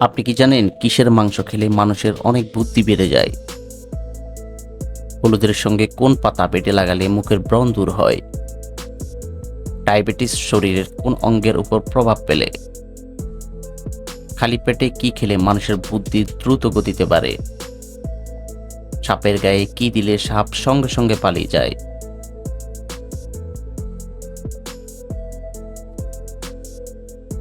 আপনি কি জানেন কিসের মাংস খেলে মানুষের অনেক বুদ্ধি বেড়ে যায়? হলুদের সঙ্গে কোন পাতা পেটে লাগালে মুখের ব্রণ দূর হয়? ডায়াবেটিস শরীরের কোন অঙ্গের উপর প্রভাব ফেলে? খালি পেটে কি খেলে মানুষের বুদ্ধি দ্রুত গতিতে বাড়ে? সাপের গায়ে কি দিলে সাপ সঙ্গে সঙ্গে পালিয়ে যায়?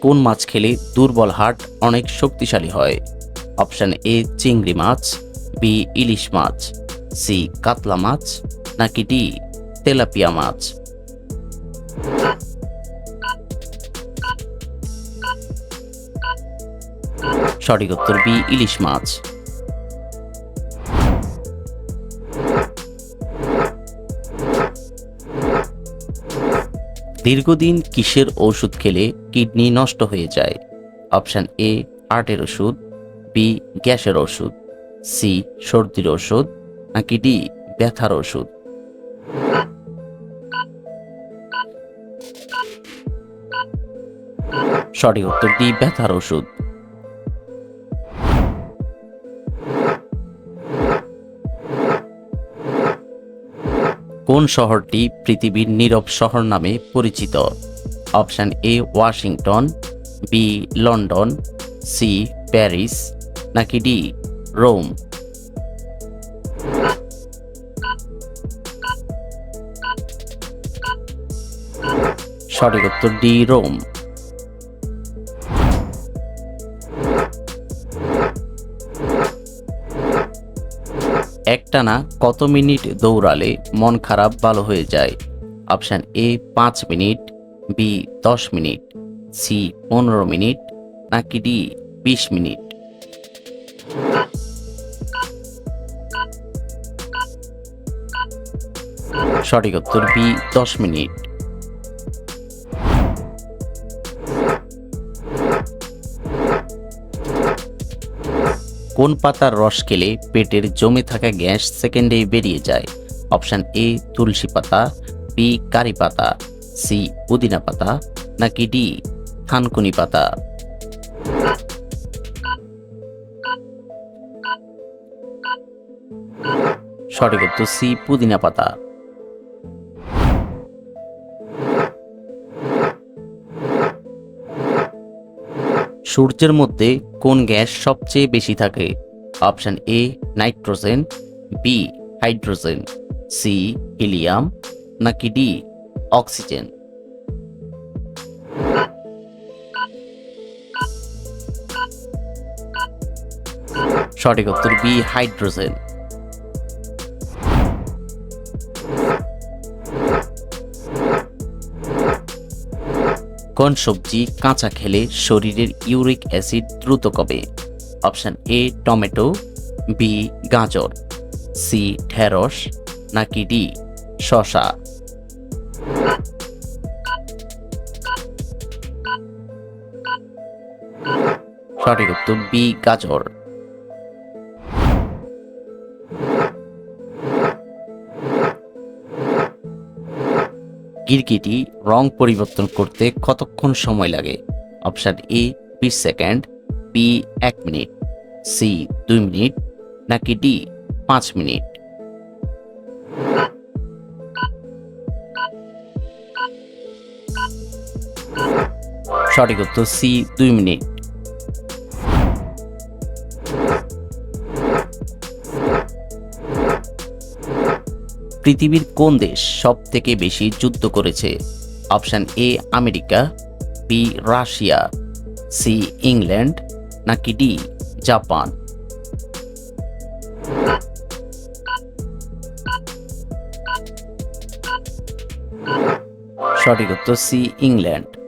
কোন মাছ খেলে দুর্বল হাট অনেক শক্তিশালী হয়? অপশান এ, চিংড়ি মাছ, বি, ইলিশ মাছ, সি, কাতলা মাছ, নাকি ডি, তেলাপিয়া মাছ? সঠিক উত্তর বি, ইলিশ মাছ। দীর্ঘদিন কিসের ওষুধ খেলে কিডনি নষ্ট হয়ে যায়? অপশান এ আর্টের ওষুধ বি গ্যাসের ওষুধ সি সর্দির ওষুধ, নাকি ডি ব্যথার ওষুধ? সঠিক উত্তর ডি ব্যথার ওষুধ। কোন শহরটি পৃথিবীর নীরব শহর নামে পরিচিত? Option A, Washington, B, London, C, Paris, নাকি ডি, রোম? সঠিক উত্তর ডি, রোম। একটানা কত মিনিট দৌড়ালে মন খারাপ ভালো হয়ে যায়? অপশান এ, পাঁচ মিনিট, বি, দশ মিনিট, সি, পনেরো মিনিট, নাকি ডি, বিশ মিনিট। সঠিক উত্তর বি, দশ মিনিট। কোন পাতার রস খেলে পেটের জমে থাকা গ্যাস সেকেন্ডেই বেরিয়ে যায়? অপশান এ, তুলসী পাতা বি কারি পাতা সি পুদিনা পাতা, নাকি ডি থানকুনি পাতা? সঠিক উত্তর সি পুদিনা পাতা। সূর্যের মধ্যে কোন গ্যাস সবচেয়ে বেশি থাকে? Option A nitrogen B hydrogen C helium, নাকি ডি অক্সিজেন? সঠিক উত্তর বি হাইড্রোজেন। কোন সবজি কাঁচা খেলে শরীরের ইউরিক অ্যাসিড দ্রুত কবে অপশান এ, টমেটো, বি, গাজর, সি, ঢেঁড়স, নাকি ডি শশা সঠিক উত্তর, বি, গাজর। গিরগিটি রং পরিবর্তন করতে কতক্ষণ সময় লাগে? অপশান এ বিশ সেকেন্ড বি এক মিনিট সি দুই মিনিট, নাকি ডি পাঁচ মিনিট? সঠিক উত্তর সি দুই মিনিট। পৃথিবীর কোন দেশ সব থেকে বেশি যুদ্ধ করেছে? Option A, America, B, Russia, C, England, নাকি ডি, জাপান? সঠিক উত্তর সি, ইংল্যান্ড।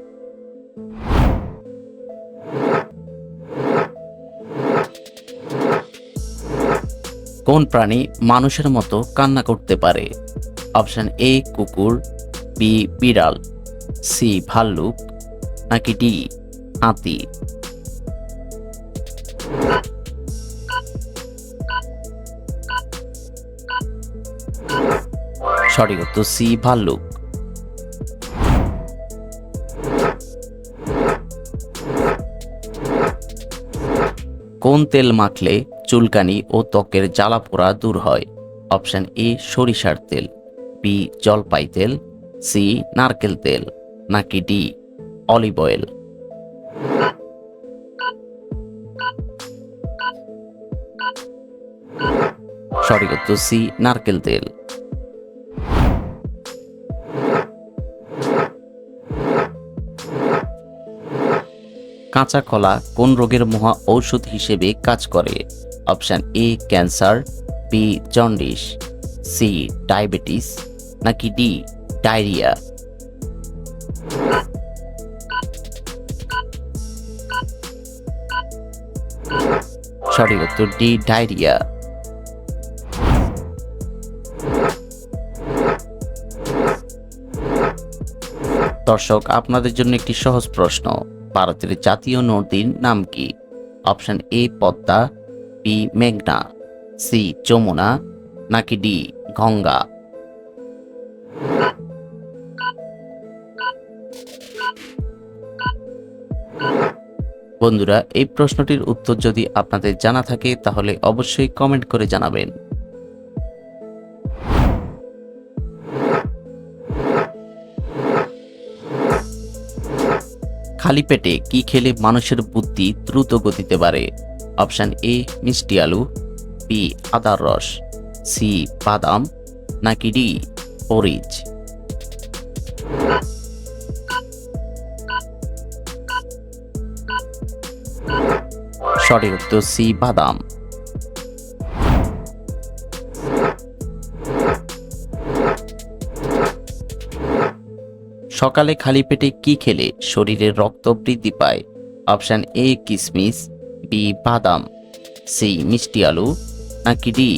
কোন প্রাণী মানুষের মতো কান্না করতে পারে? অপশন এ, কুকুর, বি, বিড়াল, সি, ভাল্লুক, নাকি ডি, হাতি? সঠিক উত্তর সি, ভাল্লুক। কোন তেল মাখলে চুলকানি ও ত্বকের জ্বালা পোড়া দূর হয়। অপশান এ, সরিষার তেল, বি, জলপাই তেল, সি, নারকেল তেল, নাকি ডি, অলিভ অয়েল। সঠিক উত্তর সি, নারকেল তেল। কাঁচা কলা কোন রোগের মহা ঔষধ হিসেবে কাজ করে? Option A, cancer, B, jaundice, C, diabetes, নাকি ডি, ডায়রিয়া। সঠিক উত্তর ডি, ডায়রিয়া। দর্শক, আপনাদের জন্য একটি সহজ প্রশ্ন। ভারতের জাতীয় নদীর নাম কি? অপশন এ, পদ্মা বি মেঘনা, সি যমুনা, নাকি ডি গঙ্গা। বন্ধুরা, এই প্রশ্নটির উত্তর যদি আপনাদের জানা থাকে, তাহলে অবশ্যই কমেন্ট করে জানাবেন। খালি পেটে কি খেলে মানুষের বুদ্ধি দ্রুত গতিতে বাড়ে? অপশন এ, মিষ্টি আলু বি আদার রস সি বাদাম, নাকি ডি অরিজ সঠিক উত্তর সি বাদাম। সকালে খালি পেটে কি খেলে শরীরে রক্ত বৃদ্ধি পায়? অপশন এ, কিসমিস বি বাদাম সি মিষ্টি আলু, নাকি ডি,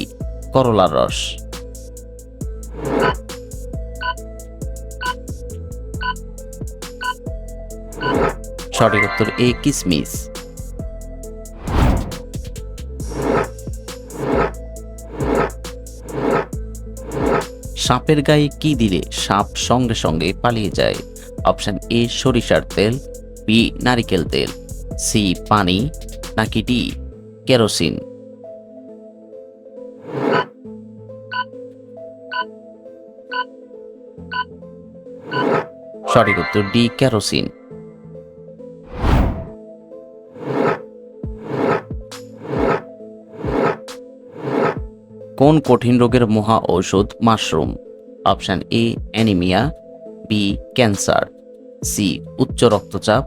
করলার রস? সঠিক উত্তর, এ কিসমিস। সাপের গায়ে কি দিলে সাপ সঙ্গে সঙ্গে পালিয়ে যায়? অপশন এ সরিষার তেল, বি নারিকেল তেল, সি পানি নাকি ডি কেরোসিন। সঠিক উত্তর ডি, কেরোসিন। কোন কঠিন রোগের মহা ঔষধ? Mushroom. Option A, anaemia. B, cancer. C, উচ্চ রক্তচাপ।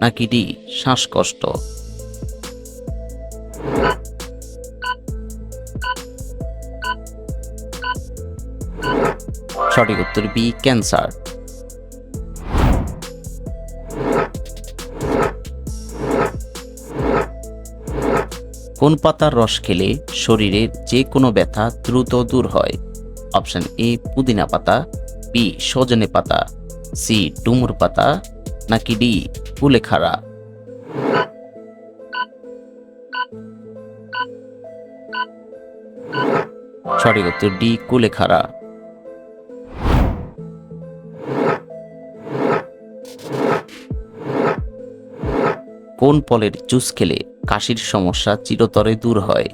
নাকি ডি, শ্বাসকষ্ট। সঠিক উত্তর বি, ক্যান্সার। কোন পাতার রস খেলে শরীরের যে কোনো ব্যথা দ্রুত দূর হয়? অপশন এ, পুদিনা পাতা, বি, সজনে পাতা, সি, ডুমুর পাতা, নাকি ডি কুলেখাড়া সঠিক উত্তর ডি, কুলেখাড়া। কোন ফলের জুস খেলে কাশির সমস্যা চিরতরে দূর হয়?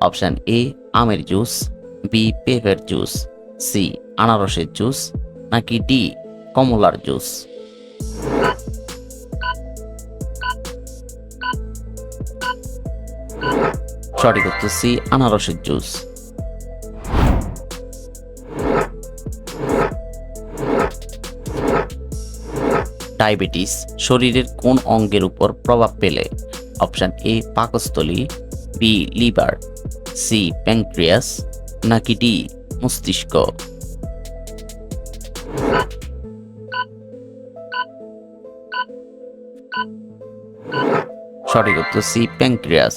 অপশান এ, আমের জুস, বি, পেঁপের জুস, সি, আনারসের জুস, নাকি ডি, কমলার জুস? সঠিক উত্তর সি, আনারসের জুস। ডায়াবেটিস শরীরের কোন অঙ্গের উপর প্রভাব পেলে অপশান এ, পাকস্থলী, বি, লিভার, সি প্যাংক্রিয়াস নাকি ডি, মস্তিষ্ক। সঠিক উত্তর সি প্যাংক্রিয়াস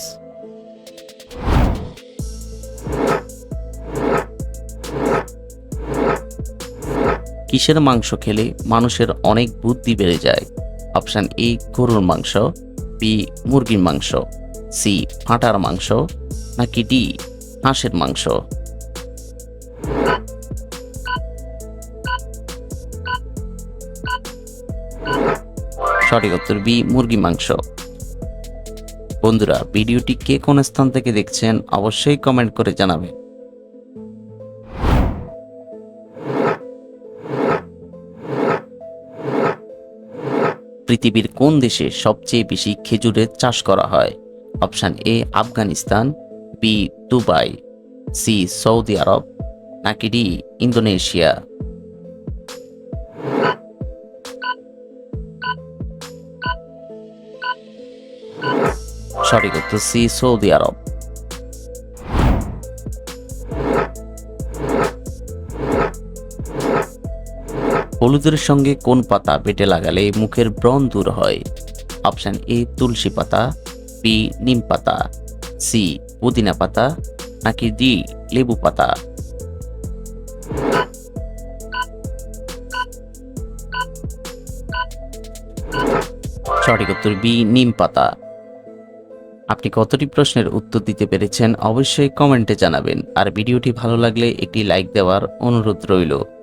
কিসের মাংস খেলে মানুষের অনেক বুদ্ধি বেড়ে যায়? অপশান এ, গরুর মাংস বি মুরগির মাংস সি ফাটার মাংস, নাকি ডি হাঁসের মাংস? সঠিক উত্তর বি মুরগি মাংস। বন্ধুরা, ভিডিওটি কে কোন স্থান থেকে দেখছেন অবশ্যই কমেন্ট করে জানাবেন। পৃথিবীর কোন দেশে সবচেয়ে বেশি খেজুরের চাষ করা হয়? Option A, Afghanistan B Dubai C Saudi Arab, নাকি ডি ইন্দোনেশিয়া? সঠিক উত্তর সি সৌদি আরব। হলুদের সঙ্গে কোন পাতা বেটে লাগালে মুখের ব্রণ দূর হয়? অপশান এ, তুলসী পাতা বি নিম পাতা সি পুদিনা পাতা, নাকি ডি লেবু পাতা? সঠিক উত্তর বি নিম পাতা। আপনি কতটি প্রশ্নের উত্তর দিতে পেরেছেন অবশ্যই কমেন্টে জানাবেন। আর ভিডিওটি ভালো লাগলে একটি লাইক দেওয়ার অনুরোধ রইল।